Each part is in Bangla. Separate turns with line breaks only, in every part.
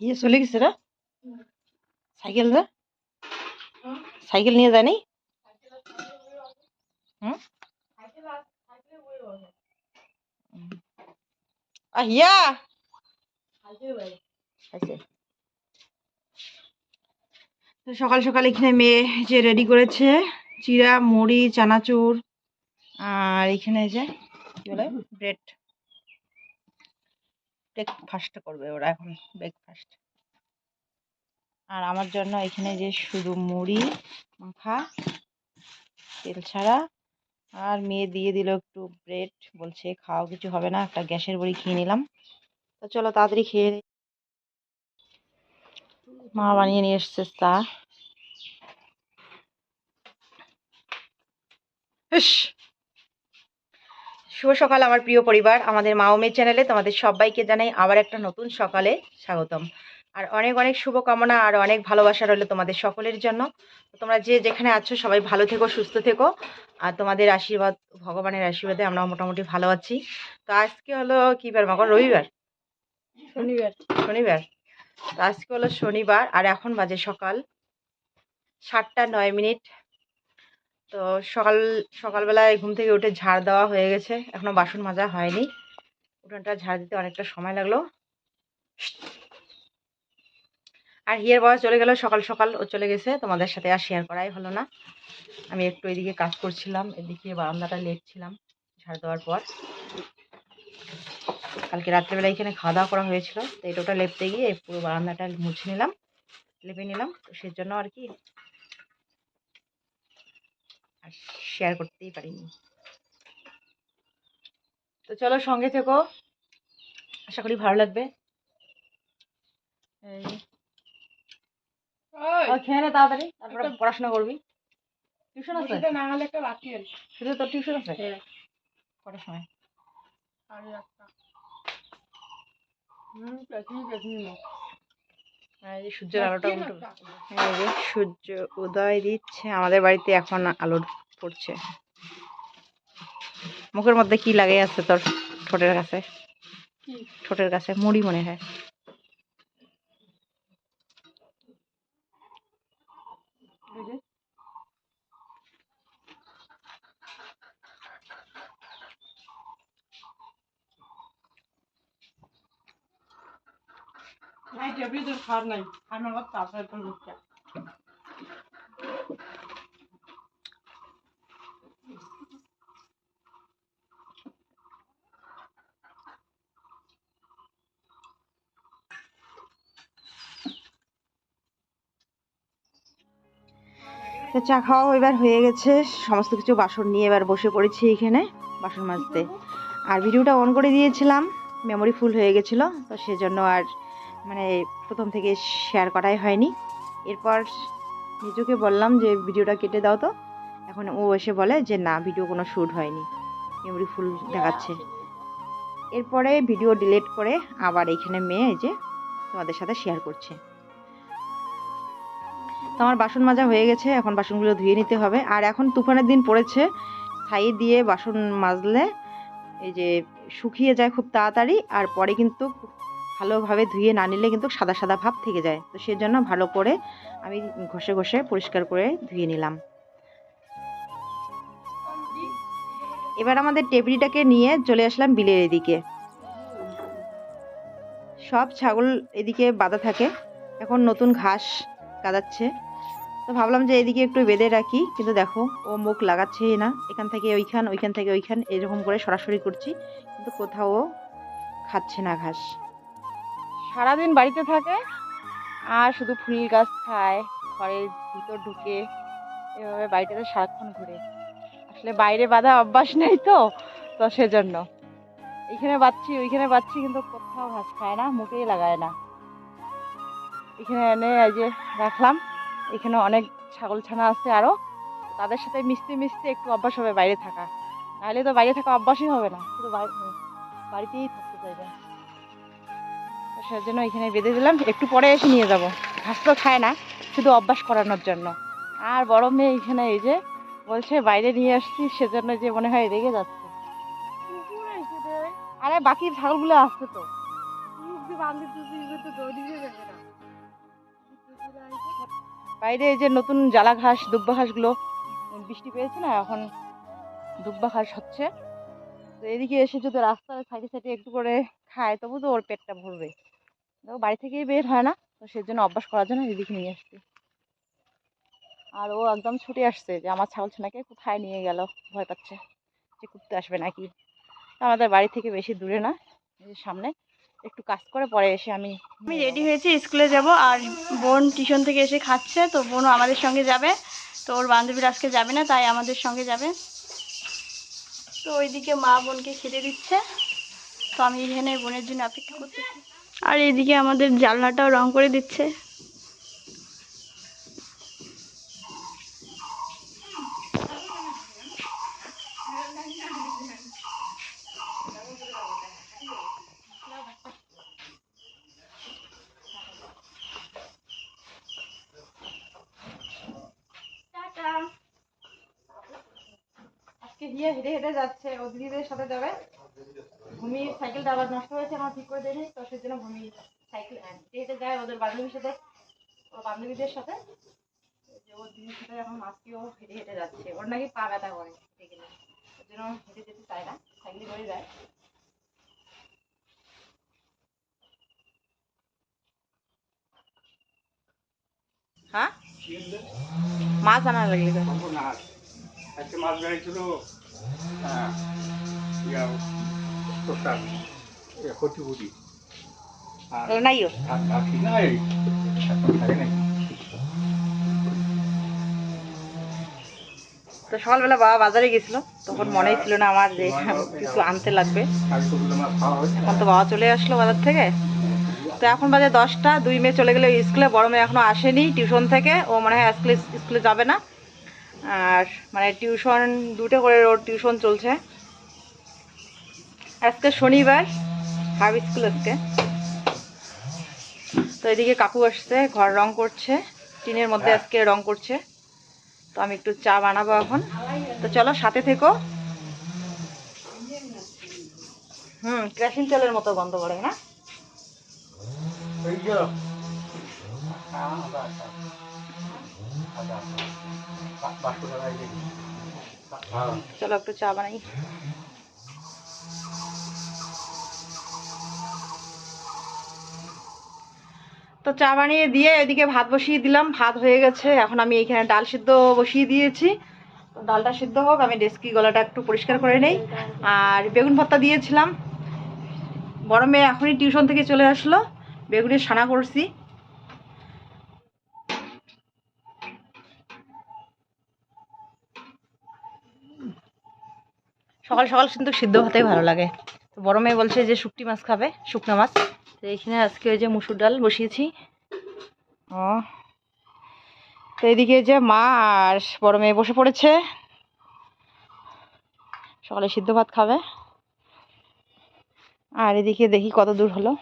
ইয়ে চলে গেছে রে সাইকেল রে সাইকেল নিয়ে যায়নি হুম আহিয়া সকাল সকাল এখানে মেয়ে যে রেডি করেছে চিরা মুড়ি চানাচুর আর এখানে যে কি বলে ব্রেড ব্রেকফাস্ট করবে ওরা এখন ব্রেকফাস্ট আর আমার জন্য এখানে যে শুধু মুড়ি, মাখা, তেল ছাড়া, আর মেয়ে দিয়ে দিল একটু ব্রেড বলছে খাওয়া কিছু হবে না, একটা গ্যাসের বড়ি খেয়ে নিলাম তো চলো তাড়াতাড়ি খেয়ে। মা বানিয়ে নিয়ে এসছে চা! শুভ সকাল আমার প্রিয় পরিবার। আমাদের মা ও চ্যানেলে তোমাদের সবাইকে জানাই আবার একটা নতুন সকালে স্বাগতম। আর অনেক অনেক শুভকামনা আর অনেক ভালোবাসা রইল তোমাদের সকলের জন্য। তোমরা যে যেখানে আছো সবাই ভালো থেকো সুস্থ থেকো। আর তোমাদের আশীর্বাদ ভগবানের আশীর্বাদে আমরা মোটামুটি ভালো আছি। তো আজকে হলো কি বার মাগর? রবিবার?
শনিবার।
শনিবার। তো আজকে হলো শনিবার আর এখন বাজে সকাল সাতটা নয় মিনিট। তো সকাল, সকালবেলায় ঘুম থেকে উঠে ঝাড় দেওয়া হয়ে গেছে। এখনও বাসন মাজা হয়নি। উঠোনটা ঝাড় দিতে অনেকটা সময় লাগল। আর হিয়ার বাবা চলে গেল সকাল সকাল। ও চলে গেছে। তোমাদের সাথে আর শেয়ার করাই হলো না। আমি একটু এদিকে কাজ করছিলাম, এদিকে বারান্দাটা লেপছিলাম ঝাড় দেওয়ার পর। কালকে রাত্রেবেলা এখানে খাওয়া দাওয়া করা হয়েছিল। তো এটা ওটা লেপতে গিয়ে পুরো বারান্দাটা মুছে নিলাম, লেপে নিলাম। তো সেজন্য আর কি আর শেয়ার করতেই পারিনি। তো চলো সঙ্গে থেকো। আশা করি ভালো লাগবে। খেয়ে নে তাড়াতাড়ি তারপরে পড়াশোনা করবি। টিউশন আছে?
না হলে একটা বাকি আছে।
শুধু তোর টিউশন আছে?
হ্যাঁ।
কটার সময়?
আর একটা হুম পেছনি না
আর এই সূর্যের আলোটা
বাকি
এই যে সূর্য উদয় দিচ্ছে আমাদের বাড়িতে এখন আলো পড়ছে। মুখের মধ্যে কি লাগে আছে তোর ঠোঁটের কাছে? ঠোঁটের কাছে মুড়ি মনে হয়
এই যে
তো চা খাওয়া এবার হয়ে গেছে। সমস্ত কিছু বাসন নিয়ে এবার বসে পড়েছি এখানে, বাসন মাজতে। আর ভিডিওটা অন করে দিয়েছিলাম। মেমোরি ফুল হয়ে গেছিল, তো সেজন্য আর মানে প্রথম থেকে শেয়ার করাই হয়নি। এরপর নিজুকে বললাম যে, ভিডিওটা কেটে দাও তো। এখন ও এসে বলে যে, না, ভিডিও কোনো শ্যুট হয়নি। মেমোরি ফুল দেখাচ্ছে। এরপরে ভিডিও ডিলিট করে আবার এখানে মেয়ে যে তোমাদের সাথে শেয়ার করছে। তো আমার বাসন মাজা হয়ে গেছে, এখন বাসনগুলো ধুয়ে নিতে হবে। আর এখন তুফানের দিন পড়েছে, ছাই দিয়ে বাসন মাজলে এই যে শুকিয়ে যায় খুব তাড়াতাড়ি, আর পরে কিন্তু ভালোভাবে ধুয়ে না নিলে কিন্তু সাদা সাদা ভাব থেকে যায়। তো সেজন্য ভালো করে আমি ঘষে ঘষে পরিষ্কার করে ধুয়ে নিলাম। এবার আমাদের টেবরিটাকে নিয়ে চলে আসলাম বিলের এদিকে। সব ছাগল এদিকে বাঁধা থাকে। এখন নতুন ঘাস গাদাচ্ছে তো ভাবলাম যে এদিকে একটু বেঁধে রাখি, কিন্তু দেখো, ও মুখ লাগাচ্ছেই না। এখান থেকে ওইখান ওইখান থেকে ওইখান, এরকম করে সরাসরি করছি। কিন্তু কোথাও খাচ্ছে না ঘাস। সারাদিন বাড়িতে থাকে আর শুধু ফুল গাছ খায়, ঘরের ভিতর ঢুকে এভাবে বাড়িটাতে সারাক্ষণ ঘুরে। আসলে বাইরে বাঁধা অভ্যাস নেই তো তো সেজন্য। এইখানে বাচ্ছি ওইখানে বাচ্ছি কিন্তু কোথাও ঘাস খায় না, মুখেই লাগায় না। এখানে এনে এই যে রাখলাম, এখানে অনেক ছাগল ছানা আছে আরও তাদের সাথে মিশতে মিশতে একটু অভ্যাস হবে বাইরে থাকা। নাহলে তো বাইরে থাকা অভ্যাসই হবে না, শুধু বাড়ি- বাড়িতেই থাকতে চাইবে। সেজন্য এখানে বেঁধে দিলাম। একটু পরে এসে নিয়ে যাব। ঘাস তো খায় না, শুধু অভ্যাস করানোর জন্য। আর বড় মেয়ে এখানে এই যে বলছে, বাইরে নিয়ে আসছি, সেজন্য যে মনে হয় রেগে যাচ্ছে। আরে বাকি ছাগলগুলো আসছে তো। বাইরে এই যে নতুন জ্বালা ঘাস, দুব্বা ঘাসগুলো, বৃষ্টি পেয়েছে না, এখন দুব্বা ঘাস হচ্ছে। তো এদিকে এসে যদি রাস্তার সাইডে সাইডে একটু করে খায়, তবু তো ওর পেটটা ভরবে। তো বাড়ি থেকেই বের হয় না, তো সেই জন্য অভ্যাস করার জন্য এদিকে নিয়ে আসছি। আর ও একদম ছুটে আসছে যে আমার ছাগল ছানাকে কোথায় নিয়ে গেল, ভয় পাচ্ছে যে কুত্তে আসবে নাকি। আমাদের বাড়ি থেকে বেশি দূরে না সামনে। একটু কাজ করে পরে এসে আমি
আমি রেডি হয়েছি, স্কুলে যাব। আর বোন টিউশন থেকে এসে খাচ্ছে, তো বোনও আমাদের সঙ্গে যাবে। তো ওর বান্ধবীর আজকে যাবে না, তাই আমাদের সঙ্গে যাবে। তো ওইদিকে মা বোনকে খেতে দিচ্ছে। তো আমি এখানে বোনের জন্য অপেক্ষা করতেছি। আর এদিকে আমাদের জানলাটাও রং করে দিচ্ছে।
গিয়ে হেঁটে হেঁটে যাচ্ছে ও সাথে যাবে। ভূমির সাইকেলটা আবার নষ্ট হয়েছে, আমার ঠিক করে দেয়নি, তো সেজন্য ভূমি সাইকেল হেঁটে যায় ওদের বান্ধবীর সাথে, ওর বান্ধবীদের সাথে, যে ওর দিদির সাথে এখন আজকেও হেঁটে হেঁটে যাচ্ছে। ওর নাকি পা ব্যথা করে হেঁটে গেলে ওর জন্য হেঁটে যেতে চায় না, সাইকেল করে যায়। হ্যাঁ? মাছ আনা লাগলে
মাছ প্রস্তাব ক্ষতিপুরি
নাইও
আর বাকি নাই নাই
তো সকালবেলা বাবা বাজারে গেছিল তখন মনেই ছিল না আমার যে কিছু আনতে লাগবে। এখন তো বাবা চলে আসলো বাজার থেকে। তো এখন বাজে দশটা দুই মেয়ে চলে গেলে স্কুলে বড় মেয়ে এখনও আসেনি টিউশন থেকে ও মনে হয় স্কুলে স্কুলে যাবে না। আর মানে টিউশন দুটো করে ওর টিউশন চলছে। আজকে শনিবার হাফ স্কুল আজকে। তো এদিকে কাকু আসছে ঘর রং করছে টিনের মধ্যে আজকে রং করছে। তো আমি একটু চা বানাবো এখন। তো চলো সাথে থেকো। হুম কেরাসিন তেলের মতো গন্ধ করে না? চলো একটু চা বানাই। তো চা বানিয়ে দিয়ে এদিকে ভাত বসিয়ে দিলাম। ভাত হয়ে গেছে। এখন আমি এইখানে ডাল সিদ্ধ বসিয়ে দিয়েছি। ডালটা সিদ্ধ হোক, আমি ডেস্কি গলাটা একটু পরিষ্কার করে নেই। আর বেগুন ভর্তা দিয়েছিলাম। মেয়ে এখনই টিউশন থেকে চলে আসলো। বেগুনের সানা করছি। সকাল সকাল কিন্তু সিদ্ধ ভাতেই ভালো লাগে। তো বড় মেয়ে বলছে যে শুকটি মাছ খাবে, শুকনো মাছ। তো এখানে আজকে ওই যে মুসুর ডাল বসিয়েছি। ও। তো এদিকে যে মা আর বড় মেয়ে বসে পড়েছে। সকালে সিদ্ধ ভাত খাবে। আর এদিকে দেখি কত দূর হলো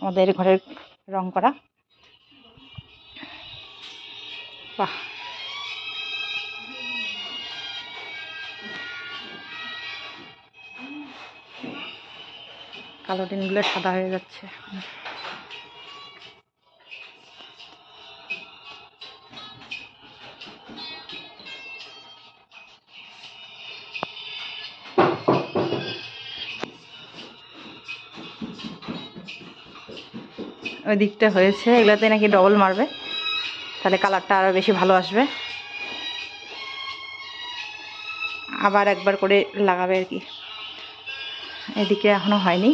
আমাদের ঘরের রং করা। বাহ। কালো টিনগুলো সাদা হয়ে যাচ্ছে। ওই দিকটা হয়েছে এগুলোতে নাকি ডবল মারবে। তাহলে কালারটা আরও বেশি ভালো আসবে। আবার একবার করে লাগাবে আর কি। এদিকে এখনও হয়নি।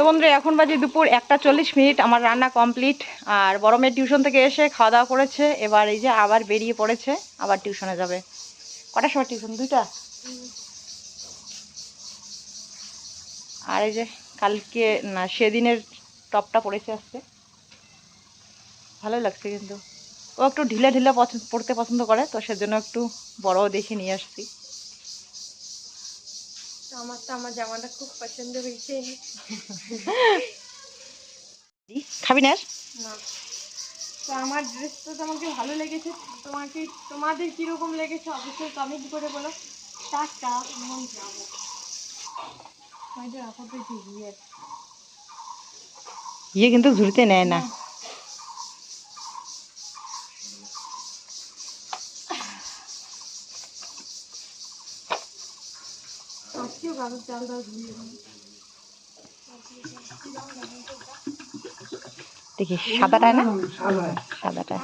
তো বন্ধুরা, এখন বাজে দুপুর একটা চল্লিশ মিনিট, আমার রান্না কমপ্লিট। আর বড় মেয়ে টিউশন থেকে এসে খাওয়া দাওয়া করেছে। এবার এই যে আবার বেরিয়ে পড়েছে, আবার টিউশনে যাবে। কটার সময় টিউশন? দুইটা? আর এই যে কালকে, না, সেদিনের টপটা পড়েছে আজকে। ভালোই লাগছে কিন্তু। ও একটু ঢিলে ঢিলে পছন্দ পড়তে পছন্দ করে, তো সেজন্য একটু বড় দেখে নিয়ে আসছি।
আমার তো আমার জামাটা খুব পছন্দ হয়েছে।
খাবি না
না। তো আমার ড্রেস তো আমাকে ভালো লেগেছে। তোমাকে তোমাদের কীরকম লেগেছে অবশ্যই কমেন্ট করে বলো। টাটা মন যাব
ইয়ে। কিন্তু ঝুড়িতে নেয় না। দেখি, সাদাটা না?
সাদা
সাদাটা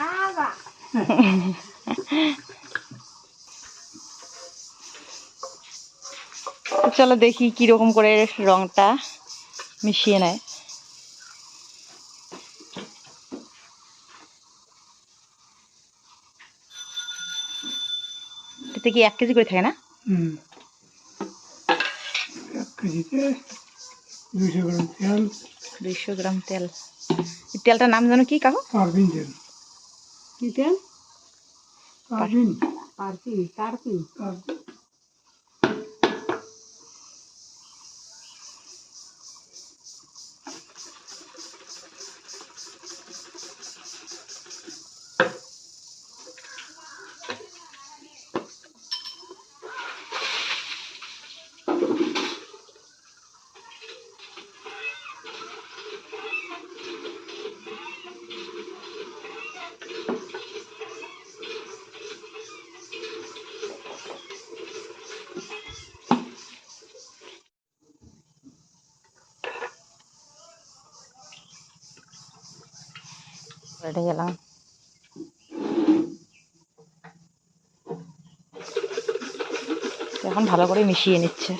চলো দেখি কীরকম করে রংটা মিশিয়ে নেয়। এতে কি এক কেজি করে থাকে না?
হুম। কেজিতে দুইশো গ্রাম তেল।
দুইশো গ্রাম তেল। তেলটার নাম জানো কি কাকু?
পারবিন তেল।
কি তেল?
পারবিন
তারতি
পারবিন।
গেলাম এখন ভালো করে মিশিয়ে নিচ্ছে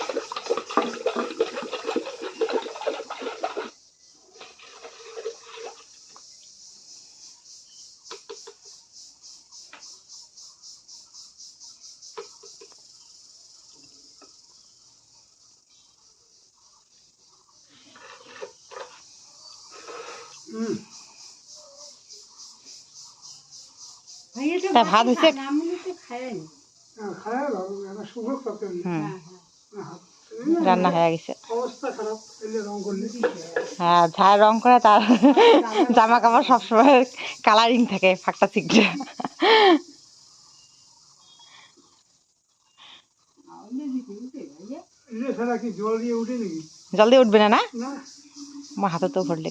হুম
তা ভাত হয়েছে
হ্যাঁ, হাত
রান্না হয়ে গেছে।
অবস্থা খারাপ এলে রং করলে
হ্যাঁ? যার রং করে তার জামা কাপড় সবসময় কালারিং থাকে ফাঁকটা চিকটা
জল দিয়ে
জলদি উঠবে না না?
না।
আমার হাতে তো ভরলে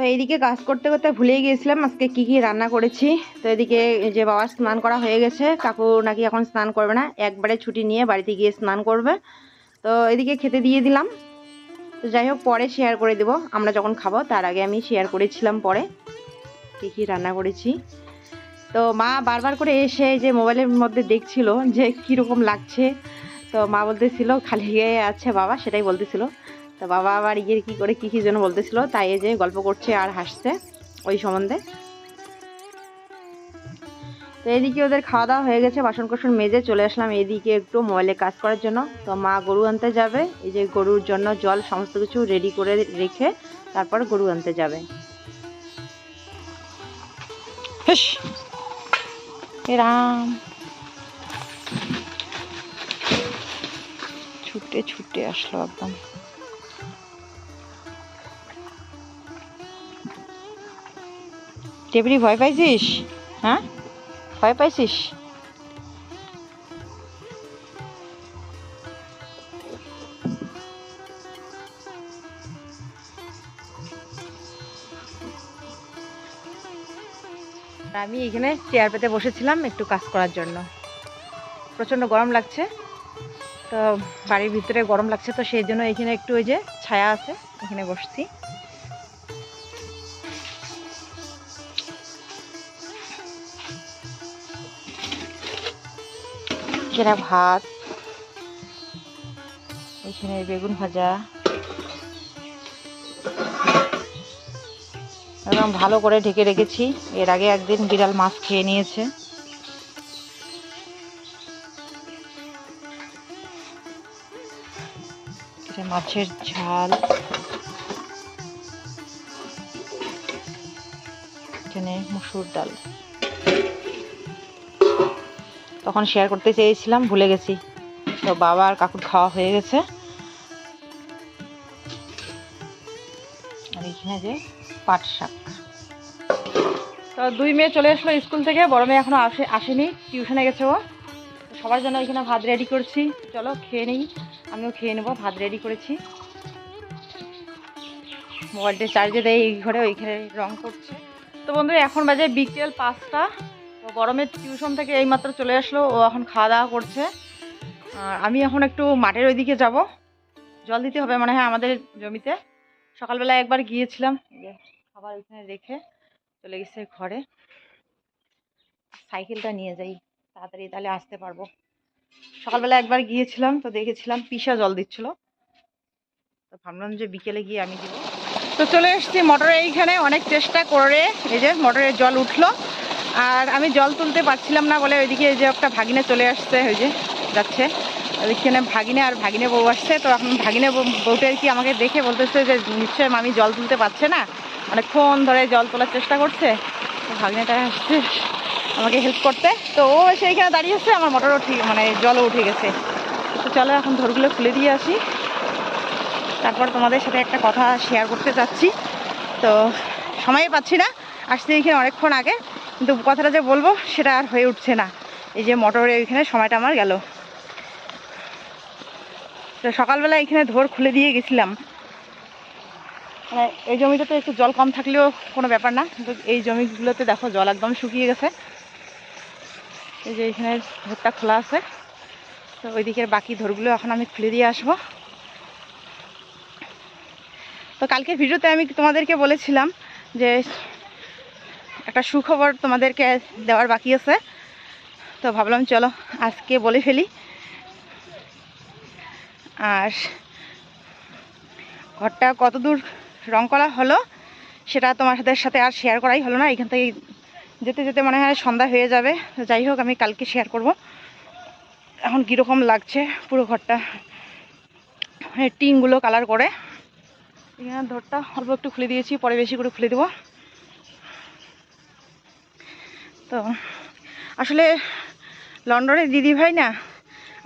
তো এইদিকে কাজ করতে করতে ভুলেই গিয়েছিলাম, আজকে কি কি রান্না করেছি। তো এদিকে যে বাবার স্নান করা হয়ে গেছে, কাকু নাকি এখন স্নান করবে না, একবারে ছুটি নিয়ে বাড়িতে গিয়ে স্নান করবে। তো এদিকে খেতে দিয়ে দিলাম। তো যাই হোক, পরে শেয়ার করে দেব। আমরা যখন খাব, তার আগে আমি শেয়ার করেছিলাম পরে কি কি রান্না করেছি। তো মা বারবার করে এসে যে মোবাইলের মধ্যে দেখছিল যে কীরকম লাগছে। তো মা বলতেছিল, খালি গায়ে আছে বাবা, সেটাই বলতেছিল। তো বাবা আবার ইয়ের কি করে, কি কী যেন বলতেছিল, তাই এই যে গল্প করছে আর হাসছে ওই সম্বন্ধে। তো এদিকে ওদের খাওয়া দাওয়া হয়ে গেছে বাসন কোসন মেজে চলে আসলাম এদিকে একটু মোবাইলে কাজ করার জন্য। তো মা গরু আনতে যাবে, এই যে গরুর জন্য জল সমস্ত কিছু রেডি করে রেখে তারপর গরু আনতে যাবে। রাম! ছুটে ছুটে আসলো একদম। টেবরি ভয় পাইছিস? হ্যাঁ? ভয় পাইছিস? আমি এখানে চেয়ার পেতে বসেছিলাম একটু কাজ করার জন্য। প্রচণ্ড গরম লাগছে। তো বাড়ির ভিতরে গরম লাগছে, তো সেই জন্য এখানে একটু ওই যে ছায়া আছে, এখানে বসছি। এখানে ভাত, এখানে বেগুন ভাজা। একদম ভালো করে ঢেকে রেখেছি। এর আগে একদিন বিড়াল মাছ খেয়ে নিয়েছে। মাছের ঝাল। এখানে মুসুর ডাল। তখন শেয়ার করতে চেয়েছিলাম, ভুলে গেছি। তো বাবা আর কাকুর খাওয়া হয়ে গেছে। আর এখানে যে পাট শাক। তো দুই মেয়ে চলে আসলো স্কুল থেকে, বড় মেয়ে এখনও আসে, আসেনি টিউশনে গেছে ও। সবার জন্য এখানে ভাত রেডি করছি। চলো খেয়ে নিই, আমিও খেয়ে নেব, ভাত রেডি করেছি। মোবাইলটা চার্জে দেয় এই ঘরে, ওইখানে রং করছে। তো বন্ধু এখন বাজে বিকেল পাঁচটা। গরমের টিউশন থেকে এইমাত্র চলে আসলো, ও এখন খাওয়া দাওয়া করছে। আর আমি এখন একটু মাঠের ওইদিকে যাব। জল দিতে হবে মনে হয় আমাদের জমিতে। সকালবেলা একবার গিয়েছিলাম খাবার ওইখানে রেখে চলে গেছে ঘরে। সাইকেলটা নিয়ে যাই, তাড়াতাড়ি তাহলে আসতে পারব। সকালবেলা একবার গিয়েছিলাম, তো দেখেছিলাম পিসা জল দিচ্ছিল। তো ভাবলাম যে বিকেলে গিয়ে আমি দিব। তো চলে এসেছি মোটরের এইখানে, অনেক চেষ্টা করে এই যে মোটরের জল উঠল। আর আমি জল তুলতে পারছিলাম না বলে ওইদিকে যে একটা ভাগিনে চলে আসছে, ওই যে যাচ্ছে। ওইখানে ভাগিনে আর ভাগিনে বউ আসছে। তো এখন ভাগিনে বউ- বউটা আর কি আমাকে দেখে বলতেছে যে, নিশ্চয় মামি জল তুলতে পারছে না? অনেকক্ষণ ধরে জল তোলার চেষ্টা করছে। তো ভাগিনেটা আসছে, আমাকে হেল্প করতে। তো ও সেইখানে দাঁড়িয়ে আছে, আমার মোটরও ঠিক মানে জলও উঠে গেছে। তো চলো এখন ধরগুলো খুলে দিয়ে আসি। তারপর তোমাদের সাথে একটা কথা শেয়ার করতে চাচ্ছি তো সময় পাচ্ছি না, আসতে এখানে অনেকক্ষণ আগে। কিন্তু কথাটা যে বলব, সেটা আর হয়ে উঠছে না। এই যে মোটরে ওইখানে সময়টা আমার গেল। তো সকালবেলা এখানে ধর খুলে দিয়ে গেছিলাম। মানে এই জমিটাতে একটু জল কম থাকলেও কোনো ব্যাপার না, কিন্তু এই জমিগুলোতে দেখো জল একদম শুকিয়ে গেছে। এই যে এখানে ধরটা খোলা আছে। তো ওই দিকের বাকি ধরগুলো এখন আমি খুলে দিয়ে আসব। তো কালকের ভিডিওতে আমি তোমাদেরকে বলেছিলাম যে একটা সুখবর তোমাদেরকে দেওয়ার বাকি আছে। তো ভাবলাম, চলো আজকে বলে ফেলি। আর ঘরটা কতদূর রং করা হলো, সেটা তোমাদের সাথে আর শেয়ার করাই হলো না। এখান থেকে যেতে যেতে মনে হয় সন্ধ্যা হয়ে যাবে। যাই হোক, আমি কালকে শেয়ার করব। এখন কীরকম লাগছে পুরো ঘরটা? টিনগুলো কালার করে। এখানে ধরটা অল্প একটু খুলে দিয়েছি, পরে বেশি করে খুলে দেবো। তো আসলে লন্ডনের দিদিভাই না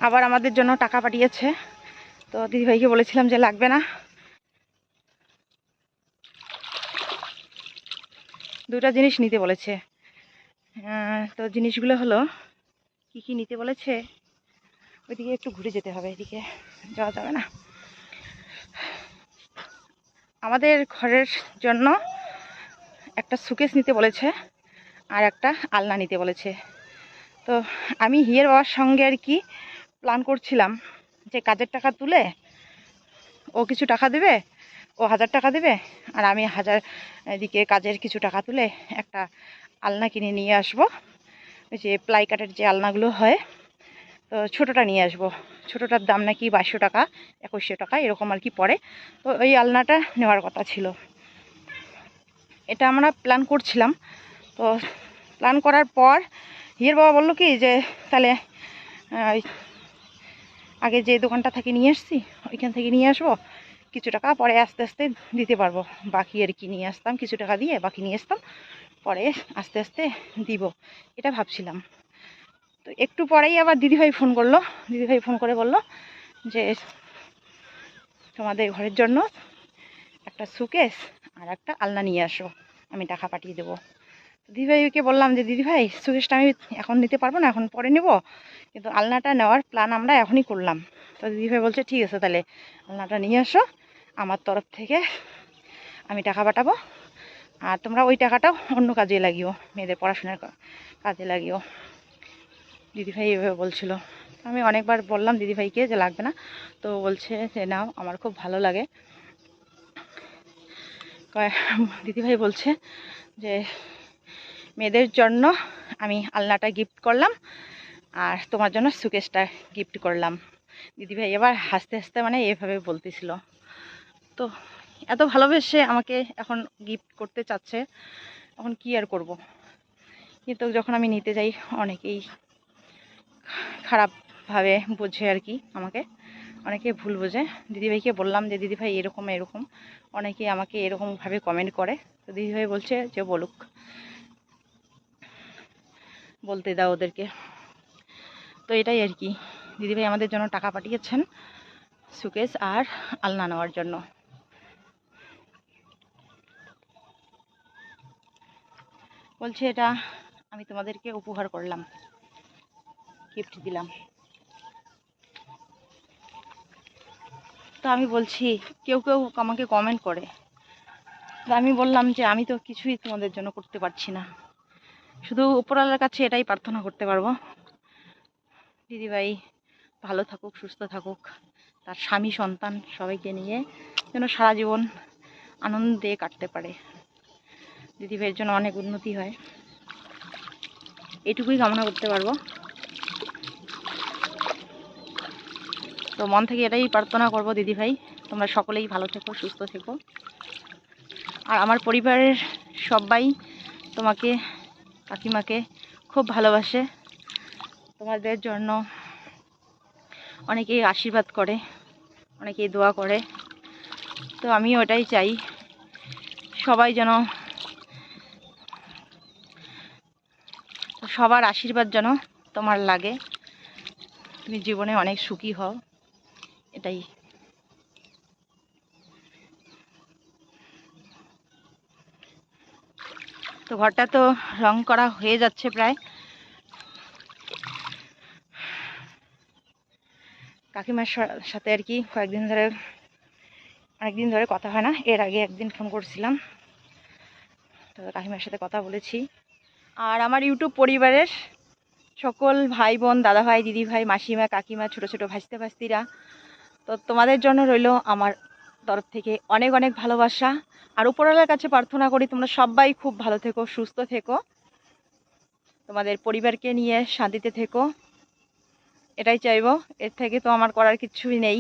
আবার আমাদের জন্য টাকা পাঠিয়েছে। তো দিদিভাইকে বলেছিলাম যে লাগবে না। দুটা জিনিস নিতে বলেছে। তো জিনিসগুলো হলো, কি কি নিতে বলেছে? ওইদিকে একটু ঘুরে যেতে হবে, এদিকে যাওয়া যাবে না। আমাদের ঘরের জন্য একটা সুকেস নিতে বলেছে। আর একটা আলনা নিতে বলেছে। তো আমি হিয়ের বাবার সঙ্গে আর কি প্ল্যান করছিলাম যে কাজের টাকা তুলে ও কিছু টাকা দেবে, ও হাজার টাকা দেবে, আর আমি হাজার এদিকে কাজের কিছু টাকা তুলে একটা আলনা কিনে নিয়ে আসব। ওই যে প্লাই কাঠের যে আলনাগুলো হয়, তো ছোটোটা নিয়ে আসব। ছোটোটার দাম নাকি বাইশশো টাকা, একুশশো টাকা, এরকম আর কি পড়ে। তো ওই আলনাটা নেওয়ার কথা ছিল। এটা আমরা প্ল্যান করছিলাম। তো প্ল্যান করার পর হিয়ের বাবা বলল কি যে, তাহলে আগে যে দোকানটা থেকে নিয়ে এসছি ওইখান থেকে নিয়ে আসব। কিছু টাকা পরে আস্তে আস্তে দিতে পারব। বাকি আর কি নিয়ে আসতাম, কিছু টাকা দিয়ে বাকি নিয়ে আসতাম। পরে আস্তে আস্তে দিব। এটা ভাবছিলাম। তো একটু পরেই আবার দিদিভাই ফোন করল। দিদিভাই ফোন করে বলল যে, তোমাদের ঘরের জন্য একটা সুকেস আর একটা আলনা নিয়ে আসো। আমি টাকা পাঠিয়ে দেবো। দিদিভাইকে বললাম যে, দিদিভাই, সুকেশটা আমি এখন নিতে পারব না, এখন পরে নেব। কিন্তু আলনাটা নেওয়ার প্ল্যান আমরা এখনই করলাম। তো দিদিভাই বলছে, ঠিক আছে তাহলে আলনাটা নিয়ে আসো, আমার তরফ থেকে আমি টাকা পাঠাবো। আর তোমরা ওই টাকাটাও অন্য কাজে লাগিও, মেয়েদের পড়াশোনার কাজে লাগিও। দিদিভাই এভাবে বলছিল। আমি অনেকবার বললাম দিদিভাইকে যে, লাগবে না। তো বলছে যে, নাও, আমার খুব ভালো লাগে। দিদিভাই বলছে যে মেয়েদের জন্য আমি আলনাটা গিফট করলাম, আর তোমার জন্য সুকেশটা গিফট করলাম। দিদিভাই এবার হাসতে হাসতে মানে এভাবে বলতেছিল। তো এত ভালোবেসে আমাকে এখন গিফট করতে চাচ্ছে, এখন কি আর করব? কিন্তু যখন আমি নিতে যাই, অনেকেই খারাপভাবে বোঝে আর কি আমাকে। অনেকে ভুল বোঝে। দিদিভাইকে বললাম যে দিদিভাই এরকম এরকম। অনেকে আমাকে এরকমভাবে কমেন্ট করে। তো দিদিভাই বলছে যে, বলুক। বলতে দাও ওদেরকে। তো এটাই আর কি। দিদিভাই আমাদের জন্য টাকা পাঠিয়েছেন সুকেশ আর আলনা নেওয়ার জন্য। বলছে এটা আমি তোমাদেরকে উপহার করলাম। গিফট দিলাম। তো আমি বলছি, কেউ কেউ আমাকে কমেন্ট করে। তো আমি বললাম যে আমি তো কিছুই তোমাদের জন্য করতে পারছি না। শুধু উপরওয়ালার কাছে এটাই প্রার্থনা করতে পারব। দিদিভাই ভালো থাকুক, সুস্থ থাকুক। তার স্বামী, সন্তান সবাইকে নিয়ে যেন সারা জীবন আনন্দে কাটতে পারে। দিদিভাইয়ের জন্য অনেক উন্নতি হয়। এটুকুই কামনা করতে পারব। তো মন থেকে এটাই প্রার্থনা করব দিদিভাই তোমরা সকলেই ভালো থেকো, সুস্থ থেকো। আর আমার পরিবারের সবাই তোমাকে কাকিমাকে খুব ভালোবাসে। তোমাদের জন্য অনেকেই আশীর্বাদ করে, অনেকেই দোয়া করে। তো আমি ওটাই চাই। সবাই যেন সবার আশীর্বাদ যেন তোমার লাগে। তুমি জীবনে অনেক সুখী হও। এটাই। ঘরটা তো রং করা হয়ে যাচ্ছে প্রায়। কাকিমার সাথে আর কি কয়েকদিন ধরে, অনেকদিন ধরে কথা হয় না, এর আগে একদিন ফোন করছিলাম। তো কাকিমার সাথে কথা বলেছি। আর আমার ইউটিউব পরিবারের সকল ভাই বোন, দাদা ভাই, দিদি ভাই, মাসিমা, কাকিমা, ছোট ছোট ভাসতে ভাস্তিরা তো তোমাদের জন্য রইল আমার তরফ থেকে অনেক অনেক ভালোবাসা। আর উপরওয়ালার কাছে প্রার্থনা করি তোমরা সবাই খুব ভালো থেকো, সুস্থ থেকো। তোমাদের পরিবারকে নিয়ে শান্তিতে থেকো। এটাই চাইব। এর থেকে তো আমার করার কিছুই নেই।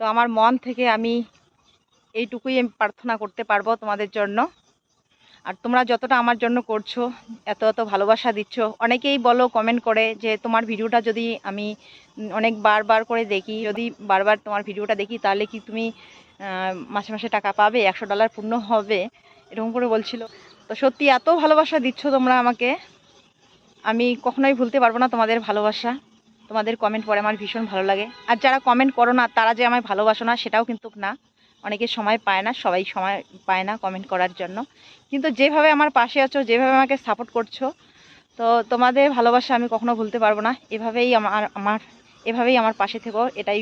তো আমার মন থেকে আমি এইটুকুই আমি প্রার্থনা করতে পারব তোমাদের জন্য। আর তোমরা যতটা আমার জন্য করছ, এত এত ভালোবাসা দিচ্ছ, অনেকেই বলো কমেন্ট করে যে তোমার ভিডিওটা যদি আমি অনেক বারবার করে দেখি, যদি বারবার তোমার ভিডিওটা দেখি, তাহলে কি তুমি মাসে মাসে টাকা পাবে? একশো ডলার পূর্ণ হবে? এরকম করে বলছিল। তো সত্যি এত ভালোবাসা দিচ্ছ তোমরা আমাকে। আমি কখনোই ভুলতে পারব না তোমাদের ভালোবাসা। তোমাদের কমেন্ট পড়ে আমার ভীষণ ভালো লাগে। আর যারা কমেন্ট করো না, তারা যে আমায় ভালোবাসো না, সেটাও কিন্তু না। অনেকে সময় পায় না, সবাই সময় পায় না কমেন্ট করার জন্য। কিন্তু যেভাবে আমার পাশে আছো, যেভাবে আমাকে সাপোর্ট করছ, তো তোমাদের ভালোবাসা আমি কখনো ভুলতে পারব না। এভাবেই আমার আমার, এভাবেই আমার পাশে থেকো, এটাই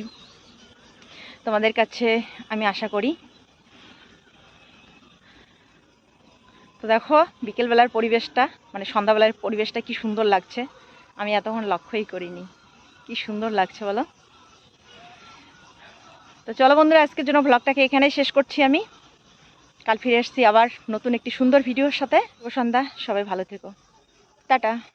তোমাদের কাছে আমি আশা করি। তো দেখো, বিকেলবেলার পরিবেশটা মানে সন্ধ্যাবেলার পরিবেশটা কি সুন্দর লাগছে। আমি এতক্ষণ লক্ষ্যই করিনি। কি সুন্দর লাগছে বলো? তো চলো বন্ধুরা, আজকের জন্য ব্লগটাকে এখানেই শেষ করছি আমি। কাল ফিরে আসছি আবার নতুন একটি সুন্দর ভিডিওর সাথে। ও সন্ধ্যা, সবাই ভালো থেকো। টাটা।